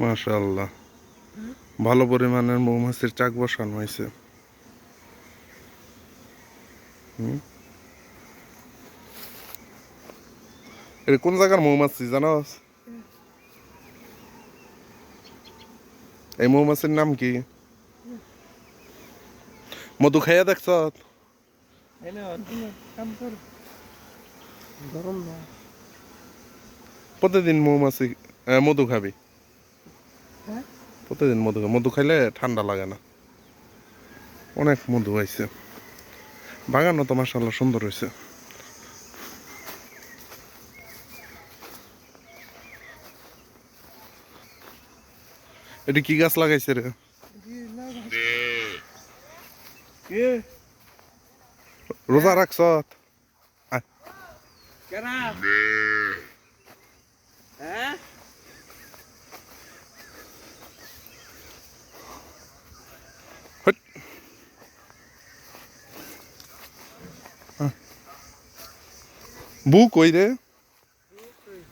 মাশাআল্লাহ। ভালো পরিমাণের মৌমাছির চাক বসানো হয়েছে। হুম। এটা কোন জায়গার মৌমাছি জানো? এই মৌমাছির নাম কি? মধু খাইয়া দেখছ? প্রতিদিন মৌমাছি মধু খাবি। প্রতিদিন মধু মধু খাইলে ঠান্ডা লাগে না। অনেক মধু হয়েছে বাগানও তো মাসাল্লাহ সুন্দর হয়েছে এটি কি গাছ লাগাইছে রে? রোজা রাখছ? কেনা? Bu koy.